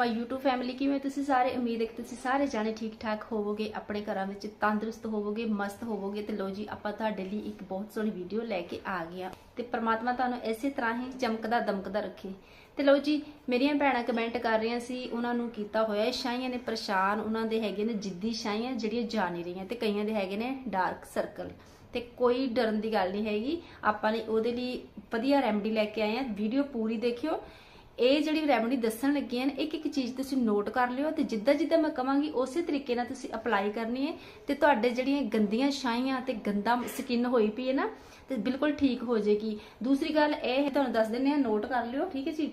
ਮਾਈ YouTube family ਕਿਵੇਂ ਤੁਸੀਂ ਸਾਰੇ, ਉਮੀਦ ਹੈ ਕਿ ਤੁਸੀਂ ਸਾਰੇ ਜਾਣੇ ਠੀਕ ਠਾਕ ਹੋਵੋਗੇ, ਆਪਣੇ ਘਰਾਂ ਵਿੱਚ ਤੰਦਰੁਸਤ ਹੋਵੋਗੇ, ਮਸਤ ਹੋਵੋਗੇ, ਤੇ ਲੋ ਜੀ, ਆਪਾਂ ਤੁਹਾਡੇ ਲਈ ਇੱਕ ਬਹੁਤ ਸੋਹਣੀ ਵੀਡੀਓ ਲੈ ਕੇ ਆ ਗਏ ਤੇ ਪ੍ਰਮਾਤਮਾ ਤੁਹਾਨੂੰ ਇਸੇ ਤਰ੍ਹਾਂ ਹੀ ਚਮਕਦਾ, ਦਮਕਦਾ ਰੱਖੇ। ਤੇ ਲੋ ਜੀ, ਮੇਰੀਆਂ ਭੈਣਾਂ ਕਮੈਂਟ ਕਰ ਰਹੀਆਂ ਸੀ, ਉਹਨਾਂ ਨੂੰ ਕੀਤਾ ਹੋਇਆ ਹੈ ਸ਼ਾਈਆਂ ਨੇ ਪਰੇਸ਼ਾਨ, ਉਹਨਾਂ ਦੇ ਹੈਗੇ ਨੇ ਜਿੱਦੀ ਸ਼ਾਈਆਂ ਜਿਹੜੀਆਂ ਜਾ ਨਹੀਂ ਰਹੀਆਂ, ਤੇ ਕਈਆਂ ਦੇ ਹੈਗੇ ਨੇ ਡਾਰਕ ਸਰਕਲ ਤੇ ਕੋਈ ਡਰਨ ਦੀ ਗੱਲ ਨਹੀਂ ਹੈਗੀ, ਆਪਾਂ ਨੇ ਉਹਦੇ ਲਈ ਵਧੀਆ ਰੈਮਡੀ ਲੈ ਕੇ ਆਏ ਆ ਵੀਡੀਓ ਪੂਰੀ ਦੇਖਿਓ। ਇਹ ਜਿਹੜੀ ਰੈਮਡੀ ਦੱਸਣ ਲੱਗੀ ਨੇ ਇੱਕ ਇੱਕ ਚੀਜ਼ ਤੁਸੀਂ ਨੋਟ ਕਰ ਲਿਓ ਤੇ ਜਿੱਦਾਂ ਜਿੱਦਾਂ ਮੈਂ ਕਵਾਂਗੀ, ਉਸੇ ਤਰੀਕੇ ਨਾਲ ਤੁਸੀਂ ਅਪਲਾਈ ਕਰਨੀ ਹੈ ਤੇ ਤੁਹਾਡੇ ਜਿਹੜੀਆਂ ਗੰਦੀਆਂ ਛਾਈਆਂ ਤੇ ਗੰਦਾ ਸਕਿਨ ਹੋਈ ਪਈ ਹੈ ਨਾ, ਤੇ ਬਿਲਕੁਲ ਠੀਕ ਹੋ ਜਾਏਗੀ। ਦੂਸਰੀ ਗੱਲ ਇਹ ਹੈ, ਤੁਹਾਨੂੰ ਦੱਸ ਦਿੰਨੇ ਆ ਨੋਟ ਕਰ ਲਿਓ, ਠੀਕ ਹੈ ਜੀ?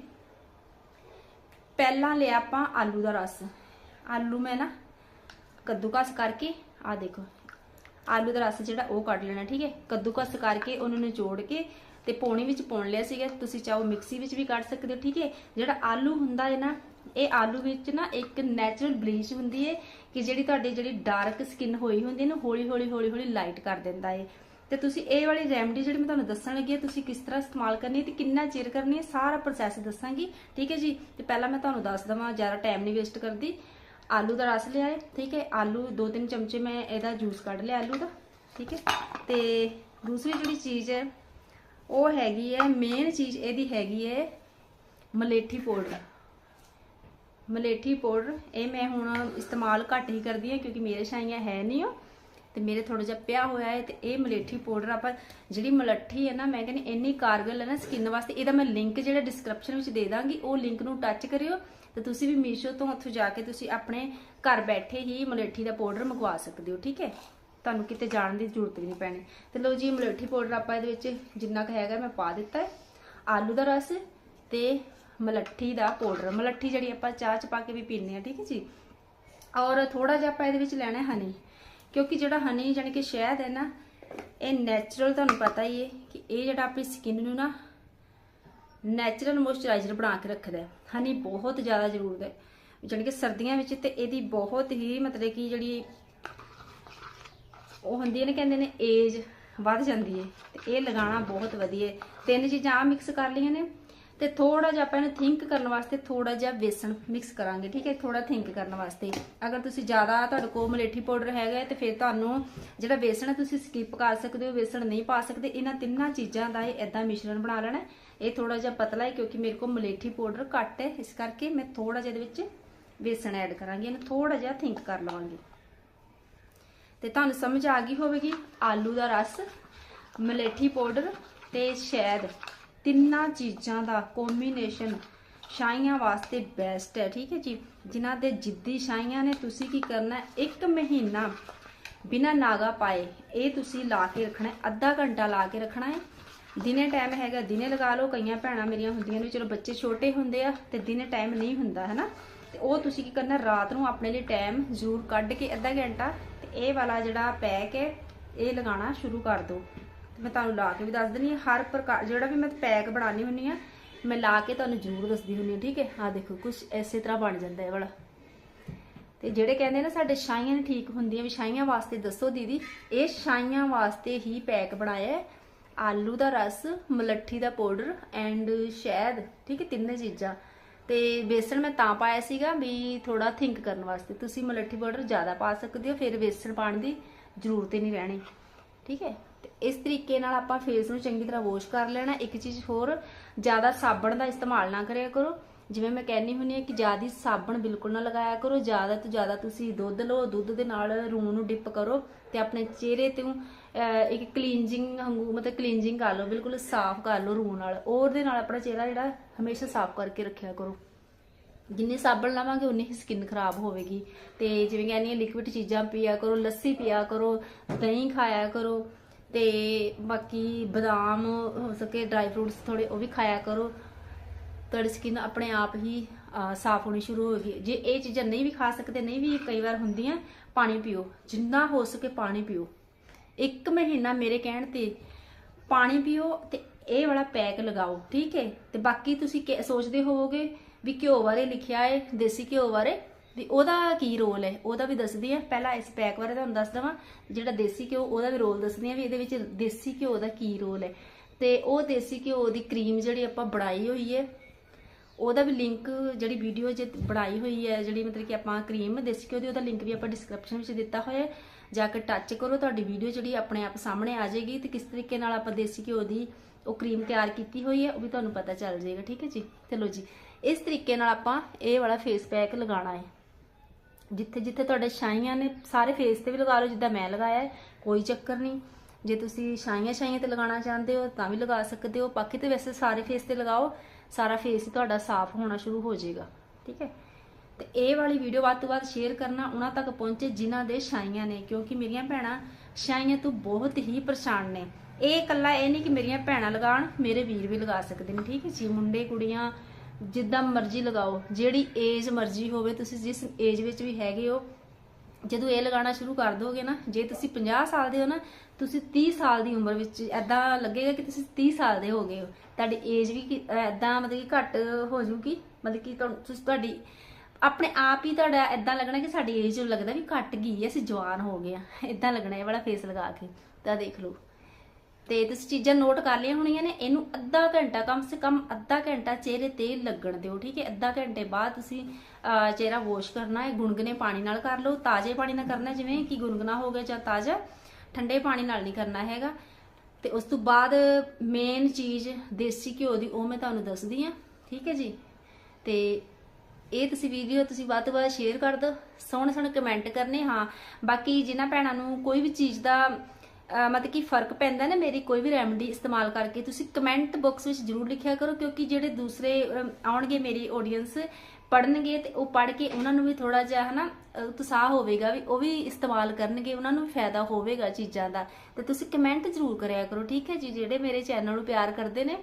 ਪਹਿਲਾਂ ਲਿਆ ਆਪਾਂ ਆਲੂ ਦਾ ਰਸ। ਆਲੂ ਮੈਂ ਨਾ ਕੱਦੂਕਸ ਕਰਕੇ ਆ ਦੇਖੋ, ਆਲੂ ਦਾ ਰਸ ਜਿਹੜਾ ਉਹ ਕੱਢ ਲੈਣਾ, ਠੀਕ ਹੈ? ਕੱਦੂਕਸ ਕਰਕੇ ਉਹਨੂੰ ਨਿਚੋੜ ਕੇ ਤੇ ਪੌਣੀ ਵਿੱਚ ਪਾਉਣ ਲਿਆ ਸੀਗਾ। ਤੁਸੀਂ ਚਾਹੋ ਮਿਕਸੀ ਵਿੱਚ ਵੀ ਕੱਢ ਸਕਦੇ ਹੋ, ਠੀਕ ਹੈ? ਜਿਹੜਾ ਆਲੂ ਹੁੰਦਾ ਹੈ ਨਾ, ਇਹ ਆਲੂ ਵਿੱਚ ਨਾ ਇੱਕ ਨੈਚੁਰਲ ਬਲੀਚ ਹੁੰਦੀ ਹੈ ਕਿ ਜਿਹੜੀ ਤੁਹਾਡੀ ਜਿਹੜੀ ਡਾਰਕ ਸਕਿਨ ਹੋਈ ਹੁੰਦੀ ਹੈ ਨਾ, ਹੌਲੀ ਹੌਲੀ ਹੌਲੀ ਹੌਲੀ ਲਾਈਟ ਕਰ ਦਿੰਦਾ ਹੈ। ਤੇ ਤੁਸੀਂ ਇਹ ਵਾਲੀ ਰੈਮਡੀ ਜਿਹੜੀ ਮੈਂ ਤੁਹਾਨੂੰ ਦੱਸਣ ਲੱਗੀ ਹੈ, ਤੁਸੀਂ ਕਿਸ ਤਰ੍ਹਾਂ ਇਸਤੇਮਾਲ ਕਰਨੀ ਹੈ ਤੇ ਕਿੰਨਾ ਚਿਰ ਕਰਨੀ ਹੈ, ਸਾਰਾ ਪ੍ਰੋਸੈਸ ਦੱਸਾਂਗੀ, ਠੀਕ ਹੈ ਜੀ? ਤੇ ਪਹਿਲਾਂ ਮੈਂ ਤੁਹਾਨੂੰ ਦੱਸ ਦਵਾਂ, ਜ਼ਿਆਦਾ ਟਾਈਮ ਨਹੀਂ ਵੇਸਟ ਕਰਦੀ। ਆਲੂ ਦਾ ਰਸ ਲਿਆ ਹੈ, ਠੀਕ ਹੈ? ਆਲੂ ਦੋ ਤਿੰਨ ਚਮਚੇ ਮੈਂ ਇਹਦਾ ਜੂਸ ਕੱਢ ਲਿਆ ਆਲੂ ਦਾ, ਠੀਕ ਹੈ? ਤੇ ਦੂਸਰੀ ਜਿਹੜੀ ਚੀਜ਼ ਹੈ ਉਹ ਹੈਗੀ ਹੈ ਮੇਨ ਚੀਜ਼ ਇਹਦੀ ਹੈਗੀ ਹੈ ਮਲੇਠੀ ਪਾਊਡਰ ਮਲੇਠੀ ਪਾਊਡਰ ਇਹ ਮੈਂ ਹੁਣ ਇਸਤੇਮਾਲ ਘੱਟ ਹੀ ਕਰਦੀ ਹਾਂ ਕਿਉਂਕਿ ਮੇਰੇ ਛਾਈਆਂ ਹੈ ਨਹੀਂ ਉਹ, ਤੇ ਮੇਰੇ ਥੋੜਾ ਜਿਹਾ ਪਿਆ ਹੋਇਆ ਹੈ ਤੇ ਇਹ ਮਲੇਠੀ ਪਾਊਡਰ ਆਪਾਂ ਜਿਹੜੀ ਮਲੱਠੀ ਹੈ ਨਾ, ਮੈਂ ਕਹਿੰਦੀ ਇੰਨੀ ਕਾਰਗਲ ਹੈ ਨਾ ਸਕਿਨ ਵਾਸਤੇ, ਇਹਦਾ ਮੈਂ ਲਿੰਕ ਜਿਹੜਾ ਡਿਸਕ੍ਰਿਪਸ਼ਨ ਵਿੱਚ ਦੇ ਦਾਂਗੀ, ਉਹ ਲਿੰਕ ਨੂੰ ਟੱਚ ਕਰਿਓ ਤੇ ਤੁਸੀਂ ਵੀ ਮੀਸ਼ੋ ਤੋਂ ਉੱਥੋਂ ਜਾ ਕੇ ਤੁਸੀਂ ਆਪਣੇ ਘਰ ਬੈਠੇ ਹੀ ਮਲੇਠੀ ਦਾ ਪਾਊਡਰ ਮੰਗਵਾ ਸਕਦੇ ਹੋ, ਠੀਕ ਹੈ? ਤੁਹਾਨੂੰ ਕਿਤੇ ਜਾਣ ਦੀ ਜ਼ਰੂਰਤ ਵੀ ਨਹੀਂ ਪੈਣੀ। ਤੇ ਲਓ ਜੀ, ਮਲੇਠੀ ਪਾਊਡਰ ਆਪਾਂ ਇਹਦੇ ਵਿੱਚ ਜਿੰਨਾ ਕੁ ਹੈਗਾ ਮੈਂ ਪਾ ਦਿੱਤਾ ਹੈ। ਆਲੂ ਦਾ ਰਸ ਤੇ ਮਲੱਠੀ ਦਾ ਪਾਊਡਰ। ਮਲੱਠੀ ਜਿਹੜੀ ਆਪਾਂ ਚਾਹ ਚ ਪਾ ਕੇ ਵੀ ਪੀਂਦੇ ਆ ਠੀਕ ਹੈ ਜੀ? ਔਰ ਥੋੜਾ ਜਿਹਾ ਆਪਾਂ ਇਹਦੇ ਵਿੱਚ ਲੈਣਾ ਹੈ ਹਨੀ। ਕਿਉਂਕਿ ਜਿਹੜਾ ਹਨੀ ਜਾਨੀ ਕਿ ਸ਼ਹਿਦ ਹੈ ਨਾ, ਇਹ ਨੈਚੁਰਲ ਤੁਹਾਨੂੰ ਪਤਾ ਹੀ ਹੈ ਕਿ ਇਹ ਜਿਹੜਾ ਆਪਣੀ ਸਕਿਨ ਨੂੰ ਨਾ ਨੈਚੁਰਲ ਮੋਇਸਚਰਾਈਜ਼ਰ ਬਣਾ ਕੇ ਰੱਖਦਾ ਹੈ। ਹਨੀ ਬਹੁਤ ਜ਼ਿਆਦਾ ਜ਼ਰੂਰਤ ਹੈ। ਜਾਨੀ ਕਿ ਸਰਦੀਆਂ ਵਿੱਚ ਤੇ ਇਹਦੀ ਬਹੁਤ ਹੀ ਮਤਲਬ ਕਿ ਜਿਹੜੀ ਉਹ ਹੁੰਦੀ ਹੈ ਨਾ, ਕਹਿੰਦੇ ਨੇ ਏਜ ਵੱਧ ਜਾਂਦੀ ਹੈ ਤੇ ਇਹ ਲਗਾਉਣਾ ਬਹੁਤ ਵਧੀਆ ਤਿੰਨ ਚੀਜ਼ਾਂ ਮਿਕਸ ਕਰ ਲਈਆਂ ਨੇ ਤੇ ਥੋੜਾ ਜਿਹਾ ਆਪਾਂ ਇਹਨੂੰ ਥਿੰਕ ਕਰਨ ਵਾਸਤੇ ਥੋੜਾ ਜਿਹਾ ਵੇਸਣ ਮਿਕਸ ਕਰਾਂਗੇ, ਠੀਕ ਹੈ? ਥੋੜਾ ਥਿੰਕ ਕਰਨ ਵਾਸਤੇ। ਅਗਰ ਤੁਸੀਂ ਜ਼ਿਆਦਾ ਤੁਹਾਡੇ ਕੋਲ ਮਲੇਠੀ ਪਾਊਡਰ ਹੈਗਾ ਤੇ ਫਿਰ ਤੁਹਾਨੂੰ ਜਿਹੜਾ ਵੇਸਣ ਹੈ, ਤੁਸੀਂ ਸਕਿਪ ਕਰ ਸਕਦੇ ਹੋ ਵੇਸਣ ਨਹੀਂ ਪਾ ਸਕਦੇ। ਇਹਨਾਂ ਤਿੰਨਾਂ ਚੀਜ਼ਾਂ ਦਾ ਇਹ ਇਦਾਂ ਮਿਸ਼ਰਣ ਬਣਾ ਲੈਣਾ ਇਹ ਥੋੜਾ ਜਿਹਾ ਪਤਲਾ ਹੈ ਕਿਉਂਕਿ ਮੇਰੇ ਕੋਲ ਮਲੇਠੀ ਪਾਊਡਰ ਘੱਟ ਹੈ। ਇਸ ਕਰਕੇ ਮੈਂ ਥੋੜਾ ਜਿਹਾ ਇਹਦੇ ਵਿੱਚ ਵੇਸਣ ਐਡ ਕਰਾਂਗੀ। ਇਹਨੂੰ ਥੋੜਾ ਜਿਹਾ ਥਿੰਕ ਕਰ ਲਵਾਂਗੀ। ਤੇ ਤੁਹਾਨੂੰ ਸਮਝ ਆ ਗਈ ਹੋਵੇਗੀ ਆਲੂ ਦਾ ਰਸ, ਮਲੇਠੀ ਪਾਊਡਰ ਤੇ ਸ਼ਹਿਦ। ਤਿੰਨਾਂ ਚੀਜ਼ਾਂ ਦਾ ਕੰਬੀਨੇਸ਼ਨ ਸ਼ਾਈਆਂ ਵਾਸਤੇ ਬੈਸਟ ਹੈ, ਠੀਕ ਹੈ ਜੀ? ਜਿਨ੍ਹਾਂ ਦੇ ਜਿੱਦੀ ਸ਼ਾਈਆਂ ਨੇ, ਤੁਸੀਂ ਕੀ ਕਰਨਾ ਇੱਕ ਮਹੀਨਾ ਬਿਨਾ ਨਾਗਾ ਪਾਏ, ਇਹ ਤੁਸੀਂ ਲਾ ਕੇ ਰੱਖਣਾ ਅੱਧਾ ਘੰਟਾ ਲਾ ਕੇ ਰੱਖਣਾ ਹੈ। ਦਿਨੇ ਟਾਈਮ ਹੈਗਾ, ਦਿਨੇ ਲਗਾ ਲਓ। ਕਈਆਂ ਭੈਣਾਂ ਮੇਰੀਆਂ ਹੁੰਦੀਆਂ ਨੇ, ਚਲੋ ਬੱਚੇ ਛੋਟੇ ਹੁੰਦੇ ਆ, ਤੇ ਦਿਨੇ ਟਾਈਮ ਨਹੀਂ ਹੁੰਦਾ, ਹੈ ਨਾ? ਤੇ ਉਹ ਤੁਸੀਂ ਕੀ ਕਰਨਾ ਰਾਤ ਨੂੰ ਆਪਣੇ ਲਈ ਟਾਈਮ ਜ਼ਰੂਰ ਕੱਢ ਕੇ ਅੱਧਾ ਘੰਟਾ ਇਹ ਵਾਲਾ ਜਿਹੜਾ ਪੈਕ ਹੈ, ਇਹ ਲਗਾਉਣਾ ਸ਼ੁਰੂ ਕਰ ਦਿਓ। ਮੈਂ ਤੁਹਾਨੂੰ ਲਾ ਕੇ ਵੀ ਦੱਸ ਦਿੰਦੀ ਹਾਂ, ਹਰ ਪ੍ਰਕਾਰ ਜਿਹੜਾ ਵੀ ਮੈਂ ਪੈਕ ਬਣਾਉਣੀ ਹੁੰਨੀ ਆ ਮੈਂ ਲਾ ਕੇ ਤੁਹਾਨੂੰ ਜ਼ਰੂਰ ਦੱਸਦੀ ਹੁੰਨੀ ਠੀਕ ਹੈ? ਆ ਦੇਖੋ ਕੁਝ ਐਸੇ ਤਰ੍ਹਾਂ ਬਣ ਜਾਂਦਾ ਇਹ ਵਾਲਾ। ਤੇ ਜਿਹੜੇ ਕਹਿੰਦੇ ਨੇ ਸਾਡੇ ਛਾਈਆਂ ਨਹੀਂ ਠੀਕ ਹੁੰਦੀਆਂ, ਵੀ ਛਾਈਆਂ ਵਾਸਤੇ ਦੱਸੋ ਦੀਦੀ, ਇਹ ਛਾਈਆਂ ਵਾਸਤੇ ਹੀ ਪੈਕ ਬਣਾਇਆ ਆਲੂ ਦਾ ਰਸ, ਮਲੱਠੀ ਦਾ ਪਾਊਡਰ ਐਂਡ ਸ਼ਹਿਦ, ਠੀਕ ਹੈ? ਤਿੰਨੇ ਚੀਜ਼ਾਂ। ਤੇ ਬੇਸਣ ਮੈਂ ਤਾਂ ਪਾਇਆ ਸੀਗਾ ਵੀ ਥੋੜਾ ਥਿੰਕ ਕਰਨ ਵਾਸਤੇ। ਤੁਸੀਂ ਮਲੱਠੀ ਪਾਊਡਰ ਜ਼ਿਆਦਾ ਪਾ ਸਕਦੇ ਹੋ, ਫਿਰ ਬੇਸਣ ਪਾਣ ਦੀ ਜ਼ਰੂਰਤ ਹੀ ਨਹੀਂ ਰਹਿਣੀ। ਠੀਕ ਹੈ? ਤੇ ਇਸ ਤਰੀਕੇ ਨਾਲ ਆਪਾਂ ਫੇਸ ਨੂੰ ਚੰਗੀ ਤਰ੍ਹਾਂ ਵਾਸ਼ ਕਰ ਲੈਣਾ। ਇੱਕ ਚੀਜ਼ ਹੋਰ, ਜ਼ਿਆਦਾ ਸਾਬਣ ਦਾ ਇਸਤੇਮਾਲ ਨਾ ਕਰਿਆ ਕਰੋ। ਜਿਵੇਂ ਮੈਂ ਕਹਿੰਨੀ ਹੁੰਨੀ ਆ ਕਿ ਜ਼ਿਆਦਾ ਸਾਬਣ ਬਿਲਕੁਲ ਨਾ ਲਗਾਇਆ ਕਰੋ। ਜ਼ਿਆਦਾ ਤੋਂ ਜ਼ਿਆਦਾ ਤੁਸੀਂ ਦੁੱਧ ਲਓ, ਦੁੱਧ ਦੇ ਨਾਲ ਰੂਹ ਨੂੰ ਡਿਪ ਕਰੋ ਤੇ ਆਪਣੇ ਚਿਹਰੇ ਤੇ ਇੱਕ ਕਲੀਨਜਿੰਗ ਵਾਂਗੂ, ਮਤਲਬ ਕਲੀਨਜਿੰਗ ਕਰ ਲਓ, ਬਿਲਕੁਲ ਸਾਫ਼ ਕਰ ਲਓ ਰੂਹ ਨਾਲ। ਉਹਦੇ ਨਾਲ ਆਪਣਾ ਚਿਹਰਾ ਜਿਹੜਾ ਹਮੇਸ਼ਾ ਸਾਫ਼ ਕਰਕੇ ਰੱਖਿਆ ਕਰੋ। ਜਿੰਨੇ ਸਾਬਣ ਲਾਵਾਂਗੇ, ਉਨੀ ਹੀ ਸਕਿਨ ਖਰਾਬ ਹੋਵੇਗੀ। ਤੇ ਜਿਵੇਂ ਕਹਿੰਨੀ ਆ ਲਿਕਵਿਡ ਚੀਜ਼ਾਂ ਪੀਆ ਕਰੋ, ਲੱਸੀ ਪੀਆ ਕਰੋ, ਦਹੀਂ ਖਾਇਆ ਕਰੋ, ਤੇ ਬਾਕੀ ਬਦਾਮ, ਹੋ ਸਕੇ ਡਰਾਈ ਫਰੂਟਸ ਥੋੜੇ ਉਹ ਵੀ ਖਾਇਆ ਕਰੋ। ਤੁਹਾਡੀ ਸਕਿਨ ਆਪਣੇ ਆਪ ਹੀ ਸਾਫ਼ ਹੋਣੀ ਸ਼ੁਰੂ ਹੋਵੇਗੀ। ਜੇ ਇਹ ਚੀਜ਼ਾਂ ਨਹੀਂ ਵੀ ਖਾ ਸਕਦੇ, ਨਹੀਂ ਵੀ ਕਈ ਵਾਰ ਹੁੰਦੀਆਂ, ਪਾਣੀ ਪੀਓ। ਜਿੰਨਾ ਹੋ ਸਕੇ ਪਾਣੀ ਪੀਓ। ਇੱਕ ਮਹੀਨਾ ਮੇਰੇ ਕਹਿਣ ਤੇ ਪਾਣੀ ਪੀਓ ਤੇ ਇਹ ਵਾਲਾ ਪੈਕ ਲਗਾਓ, ਠੀਕ ਹੈ? ਤੇ ਬਾਕੀ ਤੁਸੀਂ ਕਿ- ਸੋਚਦੇ ਹੋਵੋਗੇ ਵੀ ਘਿਓ ਬਾਰੇ ਲਿਖਿਆ ਹੈ ਦੇਸੀ ਘਿਓ ਬਾਰੇ, ਵੀ ਉਹਦਾ ਕੀ ਰੋਲ ਹੈ? ਉਹਦਾ ਵੀ ਦੱਸਦੀ ਆ ਪਹਿਲਾਂ ਇਸ ਪੈਕ ਬਾਰੇ ਤੁਹਾਨੂੰ ਦੱਸ ਦਵਾਂ। ਜਿਹੜਾ ਦੇਸੀ ਘਿਓ, ਉਹਦਾ ਵੀ ਰੋਲ ਦੱਸਦੀ ਆ ਵੀ ਇਹਦੇ ਵਿੱਚ ਦੇਸੀ ਘਿਓ ਦਾ ਕੀ ਰੋਲ ਹੈ। ਤੇ ਉਹ ਦੇਸੀ ਘਿਓ ਦੀ ਕਰੀਮ ਜਿਹੜੀ ਆਪਾਂ ਬਣਾਈ ਹੋਈ ਹੈ ਉਹਦਾ ਵੀ ਲਿੰਕ ਜਿਹੜੀ ਵੀਡੀਓ ਜੇ ਬਣਾਈ ਹੋਈ ਹੈ, ਜਿਹੜੀ ਮਤਲਬ ਕਿ ਆਪਾਂ ਕਰੀਮ ਦੇਸੀ ਘਿਓ ਦੀ, ਉਹਦਾ ਲਿੰਕ ਵੀ ਆਪਾਂ ਡਿਸਕ੍ਰਿਪਸ਼ਨ ਵਿੱਚ ਦਿੱਤਾ ਹੋਇਆ ਹੈ। ਜਾ ਕੇ ਟੱਚ ਕਰੋ, ਤੁਹਾਡੀ ਵੀਡੀਓ ਜਿਹੜੀ ਆਪਣੇ ਆਪ ਸਾਹਮਣੇ ਆ ਜਾਏਗੀ ਤੇ ਕਿਸ ਤਰੀਕੇ ਨਾਲ ਆਪਾਂ ਦੇਸੀ ਘਿਓ ਦੀ ਉਹ ਕਰੀਮ ਤਿਆਰ ਕੀਤੀ ਹੋਈ ਹੈ, ਉਹ ਵੀ ਤੁਹਾਨੂੰ ਪਤਾ ਚੱਲ ਜਾਏਗਾ, ਠੀਕ ਹੈ ਜੀ? ਚਲੋ ਜੀ, ਇਸ ਤਰੀਕੇ ਨਾਲ ਆਪਾਂ ਇਹ ਵਾਲਾ ਫੇਸ ਪੈਕ ਲਗਾਉਣਾ ਹੈ। ਜਿੱਥੇ ਜਿੱਥੇ ਤੁਹਾਡੇ ਛਾਈਆਂ ਨੇ ਸਾਰੇ ਫੇਸ ਤੇ ਵੀ ਲਗਾ ਲਓ, ਜਿੱਦਾਂ ਮੈਂ ਲਗਾਇਆ ਹੈ, ਕੋਈ ਚੱਕਰ ਨਹੀਂ। ਜੇ ਤੁਸੀਂ ਛਾਈਆਂ ਛਾਈਆਂ ਤੇ ਲਗਾਉਣਾ ਚਾਹੁੰਦੇ ਹੋ, ਤਾਂ ਵੀ ਲਗਾ ਸਕਦੇ ਹੋ। ਬਾਕੀ ਤੇ ਵੈਸੇ ਸਾਰੇ ਫੇਸ ਤੇ ਲਗਾਓ। ਸਾਰਾ ਫੇਸ ਹੀ ਤੁਹਾਡਾ ਸਾਫ਼ ਹੋਣਾ ਸ਼ੁਰੂ ਹੋ ਜਾਏਗਾ, ਠੀਕ ਹੈ? ਤੇ ਇਹ ਵਾਲੀ ਵੀਡੀਓ ਵੱਧ ਤੋਂ ਵੱਧ ਸ਼ੇਅਰ ਕਰਨਾ, ਉਹਨਾਂ ਤੱਕ ਪਹੁੰਚੇ ਜਿਨ੍ਹਾਂ ਦੇ ਛਾਈਆਂ ਨੇ, ਕਿਉਂਕਿ ਮੇਰੀਆਂ ਭੈਣਾਂ ਛਾਈਆਂ ਤੋਂ ਬਹੁਤ ਹੀ ਪਰੇਸ਼ਾਨ ਨੇ। ਇਹ ਇਕੱਲਾ ਇਹ ਨਹੀਂ ਕਿ ਮੇਰੀਆਂ ਭੈਣਾਂ ਲਗਾਉਣ, ਮੇਰੇ ਵੀਰ ਵੀ ਲਗਾ ਸਕਦੇ ਨੇ, ਠੀਕ ਹੈ ਜੀ? ਮੁੰਡੇ, ਕੁੜੀਆਂ, ਜਿੱਦਾਂ ਮਰਜ਼ੀ ਲਗਾਓ, ਜਿਹੜੀ ਏਜ ਮਰਜ਼ੀ ਹੋਵੇ, ਤੁਸੀਂ ਜਿਸ ਏਜ ਵਿੱਚ ਵੀ ਹੈਗੇ ਹੋ, ਜਦੋਂ ਇਹ ਲਗਾਉਣਾ ਸ਼ੁਰੂ ਕਰ ਦੋਗੇ ਨਾ, ਜੇ ਤੁਸੀਂ 50 ਸਾਲ ਦੇ ਹੋ ਨਾ ਤੁਸੀਂ 30 ਸਾਲ ਦੀ ਉਮਰ ਵਿੱਚ ਐਦਾਂ ਲੱਗੇਗਾ ਕਿ ਤੁਸੀਂ 30 ਸਾਲ ਦੇ ਹੋ ਗਏ ਹੋ। ਤੁਹਾਡੀ ਏਜ ਵੀ ਐਦਾਂ ਮਤਲਬ ਕਿ ਘੱਟ ਹੋ ਜੂਗੀ ਮਤਲਬ ਕਿ ਤੁਹਾਨੂੰ ਤੁਹਾਡੀ ਆਪਣੇ ਆਪ ਹੀ ਤੁਹਾਡਾ ਐਦਾਂ ਲੱਗਣਾ ਕਿ ਸਾਡੀ ਏਜ ਲੱਗਦਾ ਵੀ ਘੱਟ ਗਈ ਅਸੀਂ ਜਵਾਨ ਹੋ ਗਏ ਆ ਐਦਾਂ ਲੱਗਣਾ ਇਹ ਵਾਲਾ ਫੇਸ ਲਗਾ ਕੇ। ਤਾਂ ਦੇਖ ਲਓ। ਤੇ ਤੁਸੀਂ ਚੀਜ਼ਾਂ ਨੋਟ ਕਰ ਲਈਆਂ ਹੋਣੀਆਂ ਨੇ। ਇਹਨੂੰ ਅੱਧਾ ਘੰਟਾ ਕਮ ਸੇ ਕਮ ਅੱਧਾ ਘੰਟਾ ਚਿਹਰੇ ਤੇ ਲੱਗਣ ਦਿਓ ਠੀਕ ਹੈ? ਅੱਧਾ ਘੰਟੇ ਬਾਅਦ ਤੁਸੀਂ ਅਹ, ਚਿਹਰਾ ਵਾਸ਼ ਕਰਨਾ ਹੈ। ਗੁਨਗਨੇ ਪਾਣੀ ਨਾਲ ਕਰ ਲਓ। ਤਾਜ਼ੇ ਪਾਣੀ ਨਾਲ ਕਰਨਾ ਜਿਵੇਂ ਕਿ ਗੁਨਗਨਾ ਹੋ ਗਿਆ ਜਾਂ ਤਾਜ਼ਾ। ਠੰਡੇ ਪਾਣੀ ਨਾਲ ਨਹੀਂ ਕਰਨਾ ਹੈਗਾ। ਤੇ ਉਸ ਤੋਂ ਬਾਅਦ ਮੇਨ ਚੀਜ਼ ਦੇਸੀ ਘਿਓ ਦੀ, ਉਹ ਮੈਂ ਤੁਹਾਨੂੰ ਦੱਸਦੀ ਆ ਠੀਕ ਹੈ ਜੀ? ਤੇ ਇਹ ਤੁਸੀਂ ਵੀਡੀਓ ਤੁਸੀਂ ਵੱਧ ਤੋਂ ਵੱਧ ਸ਼ੇਅਰ ਕਰ ਦਿਓ। ਸੋਹਣੇ ਸੋਹਣੇ ਕਮੈਂਟ ਕਰਨੇ, ਹਾਂ। ਬਾਕੀ ਜਿਨ੍ਹਾਂ ਭੈਣਾਂ ਨੂੰ ਕੋਈ ਵੀ ਚੀਜ਼ ਦਾ ਮਤਲਬ ਕਿ ਫ਼ਰਕ ਪੈਂਦਾ ਨਾ, ਮੇਰੀ ਕੋਈ ਵੀ ਰੈਮਡੀ ਇਸਤੇਮਾਲ ਕਰਕੇ ਤੁਸੀਂ ਕਮੈਂਟ ਬਾਕਸ ਵਿੱਚ ਜਰੂਰ ਲਿਖਿਆ ਕਰੋ, ਕਿਉਂਕਿ ਜਿਹੜੇ ਦੂਸਰੇ ਆਉਣਗੇ ਮੇਰੀ ਆਡੀਅנס ਪੜਨਗੇ ਤੇ ਉਹ ਪੜ ਕੇ ਉਹਨਾਂ ਨੂੰ ਵੀ ਥੋੜਾ ਜਿਹਾ ਹਨਾ ਅਹ, ਉਤਸ਼ਾਹ ਹੋਵੇਗਾ ਵੀ ਉਹ ਵੀ ਇਸਤੇਮਾਲ ਕਰਨਗੇ ਉਹਨਾਂ ਨੂੰ ਵੀ ਫਾਇਦਾ ਹੋਵੇਗਾ ਚੀਜ਼ਾਂ ਦਾ। ਤੇ ਤੁਸੀਂ ਕਮੈਂਟ ਜਰੂਰ ਕਰਿਆ ਕਰੋ ਠੀਕ ਹੈ ਜੀ? ਜਿਹੜੇ ਮੇਰੇ ਚੈਨਲ ਨੂੰ ਪਿਆਰ ਕਰਦੇ ਨੇ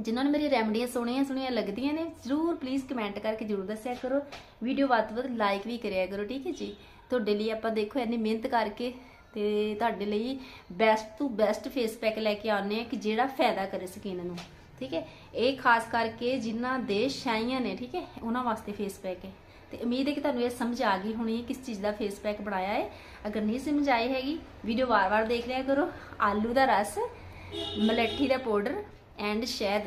ਜਿਨ੍ਹਾਂ ਨੂੰ ਮੇਰੀ ਰੈਮਡੀਆਂ ਸੋਹਣੀਆਂ ਸੋਹਣੀਆਂ ਲੱਗਦੀਆਂ ਨੇ ਜਰੂਰ ਪਲੀਜ਼ ਕਮੈਂਟ ਕਰਕੇ ਜਰੂਰ ਦੱਸਿਆ ਕਰੋ। ਵੀਡੀਓ ਵੱਧ ਤੋਂ ਵੱਧ ਲਾਈਕ ਵੀ ਕਰਿਆ ਕਰੋ ਠੀਕ ਹੈ ਜੀ? ਤੁਹਾਡੇ ਲਈ ਆਪਾਂ ਦੇਖੋ ਇੰਨੀ ਮਿਹਨਤ ਕਰਕੇ ਤੇ ਤੁਹਾਡੇ ਲਈ ਬੈਸਟ ਤੋਂ ਬੈਸਟ ਫੇਸ ਪੈਕ ਲੈ ਕੇ ਆਉਂਦੇ ਆ ਕਿ ਜਿਹੜਾ ਫਾਇਦਾ ਕਰੇ ਸਕਿਨ ਨੂੰ। ਠੀਕ ਹੈ? ਇਹ ਖਾਸ ਕਰਕੇ ਜਿਨ੍ਹਾਂ ਦੇ ਛਾਈਆਂ ਨੇ, ਠੀਕ ਹੈ, ਉਹਨਾਂ ਵਾਸਤੇ ਫੇਸ ਪੈਕ ਹੈ। ਤੇ ਉਮੀਦ ਹੈ ਕਿ ਤੁਹਾਨੂੰ ਇਹ ਸਮਝ ਆ ਗਈ ਹੋਣੀ ਹੈ ਕਿਸ ਚੀਜ਼ ਦਾ ਫੇਸ ਪੈਕ ਬਣਾਇਆ ਹੈ। ਅਗਰ ਨਹੀਂ ਸਮਝ ਆਈ ਹੈਗੀ ਵੀਡੀਓ ਵਾਰ-ਵਾਰ ਦੇਖ ਲਿਆ ਕਰੋ। ਆਲੂ ਦਾ ਰਸ, ਮਲੱਠੀ ਦਾ ਪਾਊਡਰ ਐਂਡ ਸ਼ਹਿਦ।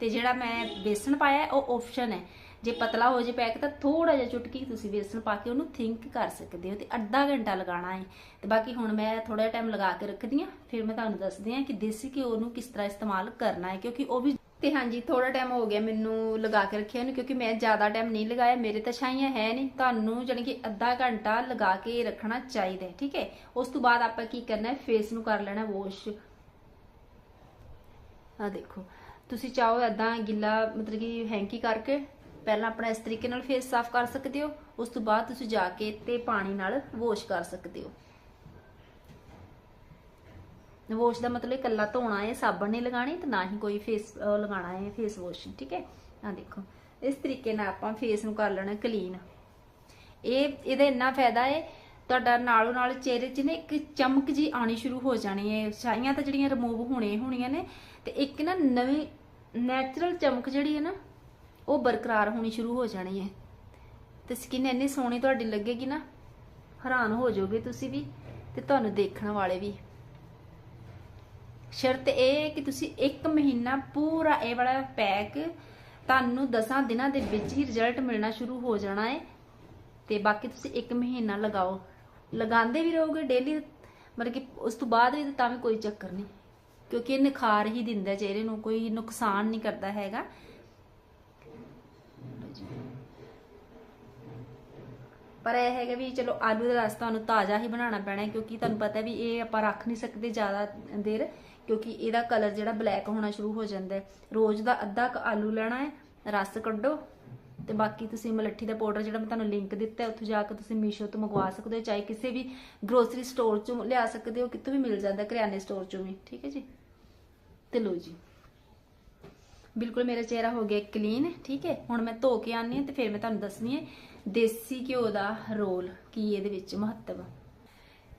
ਤੇ ਜਿਹੜਾ ਮੈਂ ਬੇਸਣ ਪਾਇਆ ਉਹ ਆਪਸ਼ਨ ਹੈ। ਜੇ ਪਤਲਾ ਹੋ ਜੇ ਪੈਕ, ਤਾਂ ਥੋੜਾ ਜਿਹਾ ਚੁਟਕੀ ਤੁਸੀਂ ਵੇਸਣ ਪਾ ਕੇ ਉਹਨੂੰ ਥਿੰਕ ਕਰ ਸਕਦੇ ਹੋ ਤੇ ਅੱਧਾ ਘੰਟਾ ਲਗਾਉਣਾ ਹੈ। ਤੇ ਬਾਕੀ ਹੁਣ ਮੈਂ ਥੋੜਾ ਟਾਈਮ ਲਗਾ ਕੇ ਰੱਖਦੀ ਹਾਂ, ਫਿਰ ਮੈਂ ਤੁਹਾਨੂੰ ਦੱਸਦੀ ਹਾਂ ਕਿ ਦੇਸੀ ਘਿਓ ਨੂੰ ਕਿਸ ਤਰ੍ਹਾਂ ਇਸਤੇਮਾਲ ਕਰਨਾ ਹੈ, ਕਿਉਂਕਿ ਉਹ ਵੀ ਤੇ ਹਾਂਜੀ ਥੋੜਾ ਟਾਈਮ ਹੋ ਗਿਆ ਮੈਨੂੰ ਲਗਾ ਕੇ ਰੱਖਿਆ ਨੂੰ ਕਿਉਂਕਿ ਮੈਂ ਜ਼ਿਆਦਾ ਟਾਈਮ ਨਹੀਂ ਲਗਾਇਆ, ਮੇਰੇ ਤਾਂ ਛਾਈਆਂ ਹੈ ਨਹੀਂ। ਤੁਹਾਨੂੰ ਜਾਣੀ ਕਿ ਅੱਧਾ ਘੰਟਾ ਲਗਾ ਕੇ ਰੱਖਣਾ ਚਾਹੀਦਾ ਠੀਕ ਹੈ? ਉਸ ਤੋਂ ਬਾਅਦ ਆਪਾਂ ਕੀ ਕਰਨਾ ਹੈ ਫੇਸ ਨੂੰ ਕਰ ਲੈਣਾ ਵਾਸ਼ ਆ ਦੇਖੋ, ਤੁਸੀਂ ਚਾਹੋ ਏਦਾਂ ਗਿੱਲਾ ਮਤਲਬ ਕਿ ਹੈਂਕੀ ਕਰਕੇ ਪਹਿਲਾਂ ਆਪਣਾ ਇਸ ਤਰੀਕੇ ਨਾਲ ਫੇਸ ਸਾਫ਼ ਕਰ ਸਕਦੇ ਹੋ, ਉਸ ਤੋਂ ਬਾਅਦ ਤੁਸੀਂ ਜਾ ਕੇ ਤੇ ਪਾਣੀ ਨਾਲ ਵਾਸ਼ ਕਰ ਸਕਦੇ ਹੋ। ਵਾਸ਼ ਦਾ ਮਤਲਬ ਇਕੱਲਾ ਧੋਣਾ ਹੈ, ਸਾਬਣ ਨਹੀਂ ਲਗਾਣੀ ਤੇ ਨਾ ਹੀ ਕੋਈ ਫੇਸ ਲਗਾਣਾ ਹੈ ਫੇਸ ਵਾਸ਼ ਠੀਕ ਹੈ? ਆ ਦੇਖੋ, ਇਸ ਤਰੀਕੇ ਨਾਲ ਆਪਾਂ ਫੇਸ ਨੂੰ ਕਰ ਲੈਣਾ ਕਲੀਨ ਇਹ, ਇਹਦਾ ਇੰਨਾ ਫਾਇਦਾ ਹੈ, ਤੁਹਾਡਾ ਨਾਲੋਂ ਨਾਲ ਚਿਹਰੇ 'ਚ ਨਾ ਇੱਕ ਚਮਕ ਜੀ ਆਣੀ ਸ਼ੁਰੂ ਹੋ ਜਾਣੀ ਹੈ। ਛਾਈਆਂ ਤਾਂ ਜਿਹੜੀਆਂ ਰਿਮੂਵ ਹੋਣੇ ਹੋਣੀਆਂ ਨੇ ਤੇ ਇੱਕ ਨਾ ਨਵੀਂ ਨੈਚੁਰਲ ਚਮਕ ਜਿਹੜੀ ਹੈ ਨਾ ਉਹ ਬਰਕਰਾਰ ਹੋਣੀ ਸ਼ੁਰੂ ਹੋ ਜਾਣੀ ਹੈ। ਤੇ ਸਕਿਨ ਇੰਨੀ ਸੋਹਣੀ ਤੁਹਾਡੀ ਲੱਗੇਗੀ ਨਾ, ਹੈਰਾਨ ਹੋ ਜਾਓਗੇ ਤੁਸੀਂ ਵੀ ਤੇ ਤੁਹਾਨੂੰ ਦੇਖਣ ਵਾਲੇ ਵੀ। ਸ਼ਰਤ ਇਹ ਹੈ ਕਿ ਤੁਸੀਂ 1 ਮਹੀਨਾ ਪੂਰਾ ਇਹ ਵਾਲਾ ਪੈਕ ਤੁਹਾਨੂੰ 10 ਦਿਨਾਂ ਦੇ ਵਿੱਚ ਹੀ ਰਿਜ਼ਲਟ ਮਿਲਣਾ ਸ਼ੁਰੂ ਹੋ ਜਾਣਾ ਹੈ। ਤੇ ਬਾਕੀ ਤੁਸੀਂ 1 ਮਹੀਨਾ ਲਗਾਓ। ਲਗਾਉਂਦੇ ਵੀ ਰਹੋਗੇ ਡੇਲੀ ਮਤਲਬ ਕਿ ਉਸ ਤੋਂ ਬਾਅਦ ਵੀ ਤਾਂ ਵੀ ਕੋਈ ਚੱਕਰ ਨਹੀਂ। ਕਿਉਂਕਿ ਇਹ ਨਿਖਾਰ ਹੀ ਦਿੰਦਾ ਚਿਹਰੇ ਨੂੰ, ਕੋਈ ਨੁਕਸਾਨ ਨਹੀਂ ਕਰਦਾ ਹੈਗਾ। ਪਰ ਇਹ ਹੈਗਾ ਵੀ ਚਲੋ ਆਲੂ ਦਾ ਰਸ ਤੁਹਾਨੂੰ ਤਾਜ਼ਾ ਹੀ ਬਣਾਉਣਾ ਪੈਣਾ ਕਿਉਂਕਿ ਤੁਹਾਨੂੰ ਪਤਾ ਵੀ ਇਹ ਆਪਾਂ ਰੱਖ ਨਹੀਂ ਸਕਦੇ ਜ਼ਿਆਦਾ ਦੇਰ, ਕਿਉਂਕਿ ਇਹਦਾ ਕਲਰ ਜਿਹੜਾ ਬਲੈਕ ਹੋਣਾ ਸ਼ੁਰੂ ਹੋ ਜਾਂਦਾ ਹੈ। ਰੋਜ਼ ਦਾ ਅੱਧਾ ਆਲੂ ਲੈਣਾ ਹੈ, ਰਸ ਕੱਢੋ ਤੇ ਬਾਕੀ ਤੁਸੀਂ ਮਲੱਠੀ ਦਾ ਪਾਊਡਰ ਜਿਹੜਾ ਮੈਂ ਤੁਹਾਨੂੰ ਲਿੰਕ ਦਿੱਤਾ ਉੱਥੋਂ ਜਾ ਕੇ ਤੁਸੀਂ ਮੀਸ਼ੋ ਤੋਂ ਮੰਗਵਾ ਸਕਦੇ ਹੋ, ਚਾਹੇ ਕਿਸੇ ਵੀ ਗਰੋਸਰੀ ਸਟੋਰ ਚੋਂ ਲਿਆ ਸਕਦੇ ਹੋ ਕਿਤੋਂ ਵੀ ਮਿਲ ਜਾਂਦਾ ਕਰਿਆਨੇ ਸਟੋਰ ਚੋਂ ਵੀ, ਠੀਕ ਹੈ ਜੀ? ਤੇ ਲਓ ਜੀ। ਬਿਲਕੁਲ ਮੇਰਾ ਚਿਹਰਾ ਹੋ ਗਿਆ ਕਲੀਨ ਠੀਕ ਹੈ? ਹੁਣ ਮੈਂ ਧੋ ਕੇ ਆਨੀ ਹਾਂ ਤੇ ਫਿਰ ਮੈਂ ਤੁਹਾਨੂੰ ਦੱਸਣੀ ਹੈ ਦੇਸੀ ਘਿਓ ਦਾ ਰੋਲ ਕੀ ਇਹਦੇ ਵਿੱਚ ਮਹੱਤਵ?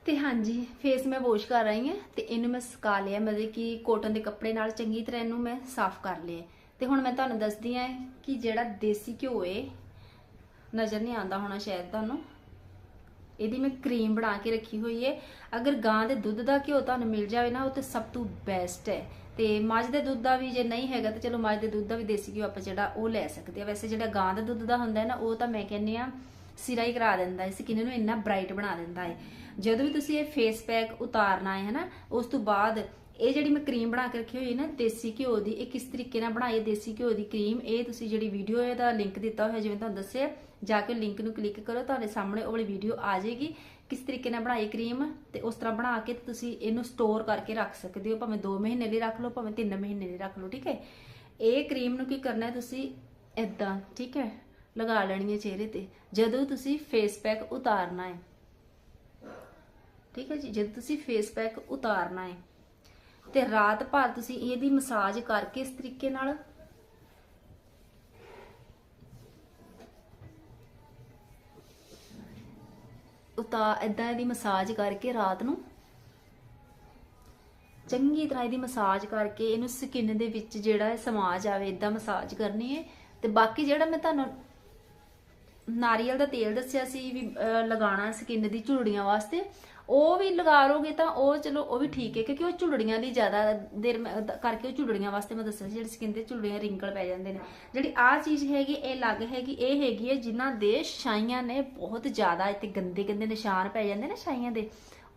ਤੇ ਹਾਂਜੀ ਫੇਸ ਮੈਂ ਵਾਸ਼ ਕਰ ਰਹੀ ਹਾਂ ਤੇ ਇਹਨੂੰ ਮੈਂ ਸੁਕਾ ਲਿਆ। ਮਤਲਬ ਕਿ ਕੋਟਨ ਦੇ ਕੱਪੜੇ ਨਾਲ ਚੰਗੀ ਤਰ੍ਹਾਂ ਇਹਨੂੰ ਮੈਂ ਸਾਫ਼ ਕਰ ਲਿਆ। ਤੇ ਹੁਣ ਮੈਂ ਤੁਹਾਨੂੰ ਦੱਸਦੀ ਹਾਂ ਕਿ ਜਿਹੜਾ ਦੇਸੀ ਘਿਓ ਏ, ਨਜ਼ਰ ਨਹੀਂ ਆਉਂਦਾ ਹੋਣਾ ਸ਼ਾਇਦ ਤੁਹਾਨੂੰ। ਇਹਦੀ ਮੈਂ ਕਰੀਮ ਬਣਾ ਕੇ ਰੱਖੀ ਹੋਈ ਹੈ ਅਗਰ ਗਾਂ ਦੇ ਦੁੱਧ ਦਾ ਘਿਓ ਤੁਹਾਨੂੰ ਮਿਲ ਜਾਵੇ ਨਾ, ਉਹ ਤੇ ਸਭ ਤੋਂ ਬੈਸਟ ਹੈ। ਤੇ ਮੱਝ ਦੇ ਦੁੱਧ ਦਾ ਵੀ ਜੇ ਨਹੀਂ ਹੈਗਾ ਤਾਂ ਚਲੋ ਮੱਝ ਦੇ ਦੁੱਧ ਦਾ ਵੀ ਦੇਸੀ ਘਿਓ ਆਪਾਂ ਜਿਹੜਾ ਉਹ ਲੈ ਸਕਦੇ ਆ। ਵੈਸੇ ਜਿਹੜਾ ਗਾਂ ਦਾ ਦੁੱਧ ਦਾ ਹੁੰਦਾ ਹੈ ਨਾ, ਉਹ ਤਾਂ ਮੈਂ ਕਹਿੰਨੀ ਆ ਸਿਰਾ ਹੀ ਕਰਾ ਦਿੰਦਾ ਹੈ। ਸਕਿਨ ਨੂੰ ਇੰਨਾ ਬ੍ਰਾਈਟ ਬਣਾ ਦਿੰਦਾ ਹੈ। ਜਦੋਂ ਵੀ ਤੁਸੀਂ ਇਹ ਫੇਸ ਪੈਕ ਉਤਾਰਨਾ ਹੈ ਹਨਾ, ਉਸ ਤੋਂ ਬਾਅਦ ਇਹ ਜਿਹੜੀ ਮੈਂ ਕਰੀਮ ਬਣਾ ਕੇ ਰੱਖੀ ਹੋਈ ਹੈ ਨਾ, ਦੇਸੀ ਘਿਓ ਦੀ, ਇਹ ਕਿਸ ਤਰੀਕੇ ਨਾਲ ਬਣਾਈ ਹੈ ਦੇਸੀ ਘਿਓ ਦੀ ਕਰੀਮ? ਇਹ ਤੁਸੀਂ ਜਿਹੜੀ ਵੀਡੀਓ ਹੈ ਦਾ ਲਿੰਕ ਦਿੱਤਾ ਹੋਇਆ, ਜਿਵੇਂ ਤੁਹਾਨੂੰ ਦੱਸਿਆ, ਜਾ ਕੇ ਲਿੰਕ ਨੂੰ ਕਲਿੱਕ ਕਰੋ, ਤੁਹਾਡੇ ਸਾਹਮਣੇ ਉਹ ਵਾਲੀ ਵੀਡੀਓ ਆ ਜਾਏਗੀ। ਕਿਸ ਤਰੀਕੇ ਨਾਲ ਬਣਾਈ ਕਰੀਮ? ਤੇ ਉਸ ਤਰ੍ਹਾਂ ਬਣਾ ਕੇ ਤੁਸੀਂ ਇਹਨੂੰ ਸਟੋਰ ਕਰਕੇ ਰੱਖ ਸਕਦੇ ਹੋ, ਭਾਵੇਂ 2 ਮਹੀਨੇ ਲਈ ਰੱਖ ਲਓ, ਭਾਵੇਂ 3 ਮਹੀਨੇ ਲਈ ਰੱਖ ਲਓ, ਠੀਕ ਹੈ? ਇਹ ਕਰੀਮ ਨੂੰ ਕੀ ਕਰਨਾ ਹੈ ਤੁਸੀਂ? ਇਦਾਂ ਠੀਕ ਹੈ? ਲਗਾ ਲੈਣੀ ਹੈ ਚਿਹਰੇ ਤੇ। ਜਦੋਂ ਤੁਸੀਂ ਫੇਸ ਪੈਕ ਉਤਾਰਨਾ ਹੈ, ਠੀਕ ਹੈ ਜੀ? ਜਦੋਂ ਤੁਸੀਂ ਫੇਸ ਪੈਕ ਉਤਾਰਨਾ ਹੈ ਤੇ ਰਾਤ ਭਰ ਤੁਸੀਂ ਇਹਦੀ ਮਸਾਜ ਕਰਕੇ ਇਸ ਤਰੀਕੇ ਨਾਲ? ਉਤਾ ਇਦਾਂ ਇਹਦੀ ਮਸਾਜ ਕਰਕੇ ਰਾਤ ਨੂੰ। ਚੰਗੀ ਤਰ੍ਹਾਂ ਇਹਦੀ ਮਸਾਜ ਕਰਕੇ ਇਹਨੂੰ ਸਕਿਨ ਦੇ ਵਿੱਚ ਜਿਹੜਾ ਸਮਾਜ ਆਵੇ ਜਾਵੇ ਇਦਾਂ ਮਸਾਜ ਕਰਨੀ ਹੈ। ਤੇ ਬਾਕੀ ਜਿਹੜਾ ਮੈਂ ਤੁਹਾਨੂੰ ਨਾਰੀਅਲ ਦਾ ਤੇਲ ਦੱਸਿਆ ਸੀ ਵੀ ਲਗਾਉਣਾ ਸਕਿਨ ਦੀ ਝੁਰੜੀਆਂ ਵਾਸਤੇ। ਉਹ ਵੀ ਲਗਾ ਲੋਗੇ ਤਾਂ ਉਹ ਚਲੋ, ਉਹ ਵੀ ਠੀਕ ਹੈ, ਕਿਉਂਕਿ ਉਹ ਝੁਰੜੀਆਂ ਲਈ ਜ਼ਿਆਦਾ ਦੇਰ ਕਰਕੇ ਉਹ ਝੁਰੜੀਆਂ ਵਾਸਤੇ ਮੈਂ ਦੱਸਿਆ ਸੀ, ਜਿਹੜੀ ਸਕਿਨ ਤੇ ਝੁਰੜੀਆਂ ਰਿੰਕਲ ਪੈ ਜਾਂਦੇ ਨੇ। ਜਿਹੜੀ ਆ ਚੀਜ਼ ਹੈਗੀ, ਇਹ ਲੱਗ ਹੈਗੀ, ਇਹ ਹੈਗੀ ਹੈ ਜਿਨ੍ਹਾਂ ਦੇ ਛਾਈਆਂ ਨੇ ਬਹੁਤ ਜ਼ਿਆਦਾ, ਇੱਥੇ ਗੰਦੇ ਗੰਦੇ ਨਿਸ਼ਾਨ ਪੈ ਜਾਂਦੇ ਨੇ ਛਾਈਆਂ ਦੇ,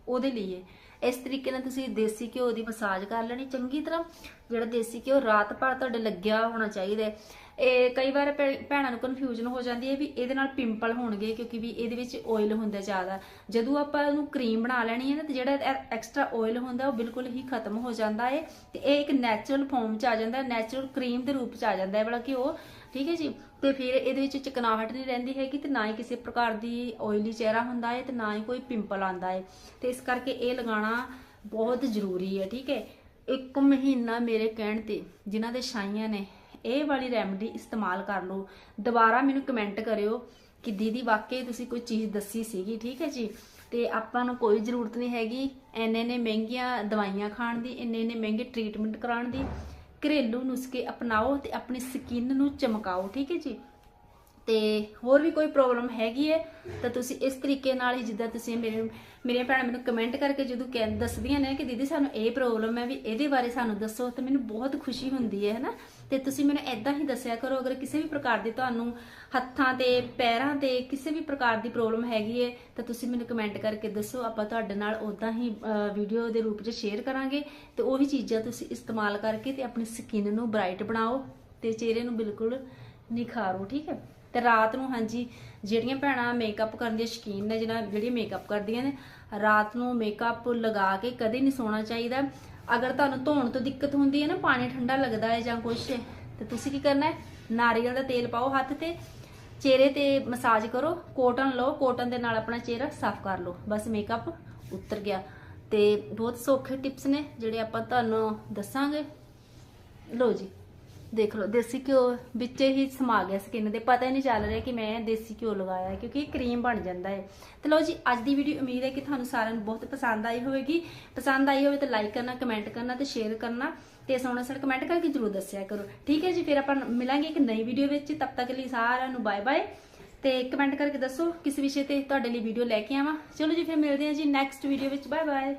ਉਹਦੇ ਲਈ ਇਸ ਤਰੀਕੇ ਨਾਲ ਤੁਸੀਂ ਦੇਸੀ ਘਿਓ ਦੀ ਮਸਾਜ ਕਰ ਲੈਣੀ। ਚੰਗੀ ਤਰ੍ਹਾਂ ਜਿਹੜਾ ਦੇਸੀ ਘਿਓ ਰਾਤ ਭਰ ਤੁਹਾਡੇ ਲੱਗਿਆ ਹੋਣਾ ਚਾਹੀਦਾ ਹੈ ਇਹ ਕਈ ਵਾਰ ਭੈ- ਭੈਣਾਂ ਨੂੰ ਕਨਫਿਊਜ਼ਨ ਹੋ ਜਾਂਦੀ ਹੈ ਵੀ ਇਹਦੇ ਨਾਲ ਪਿੰਪਲ ਹੋਣਗੇ ਕਿਉਂਕਿ ਵੀ ਇਹਦੇ ਵਿੱਚ ਆਇਲ ਹੁੰਦਾ ਜ਼ਿਆਦਾ। ਜਦੋਂ ਆਪਾਂ ਇਹਨੂੰ ਕਰੀਮ ਬਣਾ ਲੈਣੀ ਹੈ ਨਾ, ਤੇ ਜਿਹੜਾ ਐਕਸਟਰਾ ਆਇਲ ਹੁੰਦਾ ਉਹ ਬਿਲਕੁਲ ਹੀ ਖਤਮ ਹੋ ਜਾਂਦਾ ਹੈ ਤੇ ਇਹ ਇੱਕ ਨੈਚੁਰਲ ਫਾਰਮ ਚ ਆ ਜਾਂਦਾ ਹੈ ਨੈਚੁਰਲ ਕਰੀਮ ਦੇ ਰੂਪ ਚ ਆ ਜਾਂਦਾ ਹੈ ਵਾਲਾ ਘਿਓ ਠੀਕ ਹੈ ਜੀ? ਤੇ ਫਿਰ ਇਹਦੇ ਵਿੱਚ ਚਿਕਨਾਹਟ ਨਹੀਂ ਰਹਿੰਦੀ ਹੈਗੀ, ਤੇ ਨਾ ਹੀ ਕਿਸੇ ਪ੍ਰਕਾਰ ਦੀ ਆਇਲੀ ਚਿਹਰਾ ਹੁੰਦਾ ਹੈ ਤੇ ਨਾ ਹੀ ਕੋਈ ਪਿੰਪਲ ਆਂਦਾ ਹੈ ਤੇ ਇਸ ਕਰਕੇ ਇਹ ਲਗਾਉਣਾ ਬਹੁਤ ਜ਼ਰੂਰੀ ਹੈ, ਠੀਕ ਹੈ? ਇੱਕ ਮਹੀਨਾ ਮੇਰੇ ਕਹਿਣ ਤੇ, ਜਿਨ੍ਹਾਂ ਦੇ ਛਾਈਆਂ ਨੇ ਇਹ ਵਾਲੀ ਰੈਮਡੀ ਇਸਤੇਮਾਲ ਕਰ ਲਓ। ਦੁਬਾਰਾ ਮੈਨੂੰ ਕਮੈਂਟ ਕਰਿਓ ਕਿ ਦੀਦੀ ਵਾਕਈ ਤੁਸੀਂ ਕੋਈ ਚੀਜ਼ ਦੱਸੀ ਸੀਗੀ, ਠੀਕ ਹੈ ਜੀ? ਤੇ ਆਪਾਂ ਨੂੰ ਕੋਈ ਜ਼ਰੂਰਤ ਨਹੀਂ ਹੈਗੀ। ਇੰਨੇ ਨੇ ਮਹਿੰਗੀਆਂ ਦਵਾਈਆਂ ਖਾਣ ਦੀ, ਇੰਨੇ ਨੇ ਮਹਿੰਗੇ ਟ੍ਰੀਟਮੈਂਟ ਕਰਾਉਣ ਦੀ। ਘਰੇਲੂ ਨੁਸਖੇ ਅਪਣਾਓ ਤੇ ਆਪਣੀ ਸਕਿਨ ਨੂੰ ਚਮਕਾਓ, ਠੀਕ ਹੈ ਜੀ? ਤੇ ਹੋਰ ਵੀ ਕੋਈ ਪ੍ਰੋਬਲਮ ਹੈਗੀ ਹੈ, ਤਾਂ ਤੁਸੀਂ ਇਸ ਤਰੀਕੇ ਨਾਲ ਹੀ ਜਿੱਦਾਂ ਤੁਸੀਂ ਮੇਰੇ, ਮੇਰੀਆਂ ਭੈਣਾਂ ਮੈਨੂੰ ਕਮੈਂਟ ਕਰਕੇ ਜਦੋਂ ਕਹਿ, ਦੱਸਦੀਆਂ ਨੇ ਕਿ ਦੀਦੀ ਸਾਨੂੰ ਇਹ ਪ੍ਰੋਬਲਮ ਹੈ ਵੀ ਇਹਦੇ ਬਾਰੇ ਸਾਨੂੰ ਦੱਸੋ, ਤਾਂ ਮੈਨੂੰ ਬਹੁਤ ਖੁਸ਼ੀ ਹੁੰਦੀ ਹੈ, ਹਨਾ? ਤੇ ਤੁਸੀਂ ਮੈਨੂੰ ਐਦਾਂ ਹੀ ਦੱਸਿਆ ਕਰੋ, ਅਗਰ ਕਿਸੇ ਵੀ ਪ੍ਰਕਾਰ ਦੀ ਤੁਹਾਨੂੰ ਹੱਥਾਂ ਤੇ, ਪੈਰਾਂ ਤੇ ਕਿਸੇ ਵੀ ਪ੍ਰਕਾਰ ਦੀ ਪ੍ਰੋਬਲਮ ਹੈਗੀ ਹੈ, ਤਾਂ ਤੁਸੀਂ ਮੈਨੂੰ ਕਮੈਂਟ ਕਰਕੇ ਦੱਸੋ, ਆਪਾਂ ਤੁਹਾਡੇ ਨਾਲ ਉਦਾਂ ਹੀ ਵੀਡੀਓ ਦੇ ਰੂਪ 'ਚ ਸ਼ੇਅਰ ਕਰਾਂਗੇ, ਤੇ ਉਹੀ ਚੀਜ਼ਾਂ ਤੁਸੀਂ ਇਸਤੇਮਾਲ ਕਰਕੇ ਤੇ ਆਪਣੀ ਸਕਿਨ ਨੂੰ ਬ੍ਰਾਈਟ ਬਣਾਓ, ਤੇ ਚਿਹਰੇ ਨੂੰ ਬਿਲਕੁਲ ਨਿਖਾਰੋ, ਠੀਕ ਹੈ? ਤੇ ਰਾਤ ਨੂੰ ਹਾਂਜੀ, ਜਿਹੜੀਆਂ ਭੈਣਾਂ ਮੇਕਅਪ ਕਰਨ ਦੇ ਸ਼ੌਕੀਨ ਨੇ, ਜਿਹਨਾਂ ਜਿਹੜੀਆਂ ਮੇਕਅਪ ਕਰਦੀਆਂ ਨੇ, ਰਾਤ ਨੂੰ ਮੇਕਅਪ ਲਗਾ ਕੇ ਕਦੇ ਨਹੀਂ ਸੌਣਾ ਚਾਹੀਦਾ। ਅਗਰ ਤੁਹਾਨੂੰ ਧੋਣ ਤੋਂ ਦਿੱਕਤ ਹੁੰਦੀ ਹੈ ਨਾ, ਪਾਣੀ ਠੰਡਾ ਲੱਗਦਾ ਹੈ ਜਾਂ ਕੁਝ ਤੇ ਤੁਸੀਂ ਕੀ ਕਰਨਾ ਹੈ? ਨਾਰੀਅਲ ਦਾ ਤੇਲ ਪਾਓ ਹੱਥ ਤੇ, ਚਿਹਰੇ ਤੇ ਮਸਾਜ ਕਰੋ ਕੋਟਨ ਲਓ ਕੋਟਨ ਦੇ ਨਾਲ ਆਪਣਾ ਚਿਹਰਾ ਸਾਫ਼ ਕਰ ਲਓ। ਬਸ ਮੇਕਅਪ ਉਤਰ ਗਿਆ। ਤੇ ਬਹੁਤ ਸੌਖੇ ਟਿਪਸ ਨੇ, ਜਿਹੜੇ ਆਪਾਂ ਤੁਹਾਨੂੰ ਦੱਸਾਂਗੇ। ਲੋ ਜੀ। ਦੇਖ ਲਓ, ਦੇਸੀ ਘਿਓ ਵਿੱਚ ਹੀ ਸਮਾ ਗਿਆ ਸਕਿਨ ਦੇ, ਪਤਾ ਹੀ ਨਹੀਂ ਚੱਲ ਰਿਹਾ ਕਿ ਮੈਂ ਦੇਸੀ ਘਿਓ ਲਗਾਇਆ ਕਿਉਂਕਿ ਇਹ ਕਰੀਮ ਬਣ ਜਾਂਦਾ ਹੈ। ਤੇ ਲਓ ਜੀ, ਅੱਜ ਦੀ ਵੀਡੀਓ ਉਮੀਦ ਹੈ ਕਿ ਤੁਹਾਨੂੰ ਸਾਰਿਆਂ ਨੂੰ ਬਹੁਤ ਪਸੰਦ ਆਈ ਹੋਵੇਗੀ। ਪਸੰਦ ਆਈ ਹੋਵੇ ਤਾਂ ਲਾਈਕ ਕਰਨਾ ਕਮੈਂਟ ਕਰਨਾ ਤੇ ਸ਼ੇਅਰ ਕਰਨਾ। ਤੇ ਸੋਹਣਾ ਸੋਹਣਾ ਕਮੈਂਟ ਕਰਕੇ ਜਰੂਰ ਦੱਸਿਆ ਕਰੋ। ਠੀਕ ਹੈ ਜੀ, ਫਿਰ ਆਪਾਂ ਮਿਲਾਂਗੇ ਇੱਕ ਨਈ ਵੀਡੀਓ ਵਿੱਚ। ਤਬ ਤੱਕ ਲਈ ਸਾਰਿਆਂ ਨੂੰ ਬਾਏ ਬਾਏ ਤੇ ਕਮੈਂਟ ਕਰਕੇ ਦੱਸੋ ਕਿਸ ਵਿਸ਼ੇ ਤੇ ਤੁਹਾਡੇ ਲਈ ਵੀਡੀਓ ਲੈ ਕੇ ਆਵਾਂ। ਚਲੋ ਜੀ, ਫਿਰ ਮਿਲਦੇ ਹਾਂ ਜੀ ਨੈਕਸਟ ਵੀਡੀਓ ਵਿੱਚ। Bye bye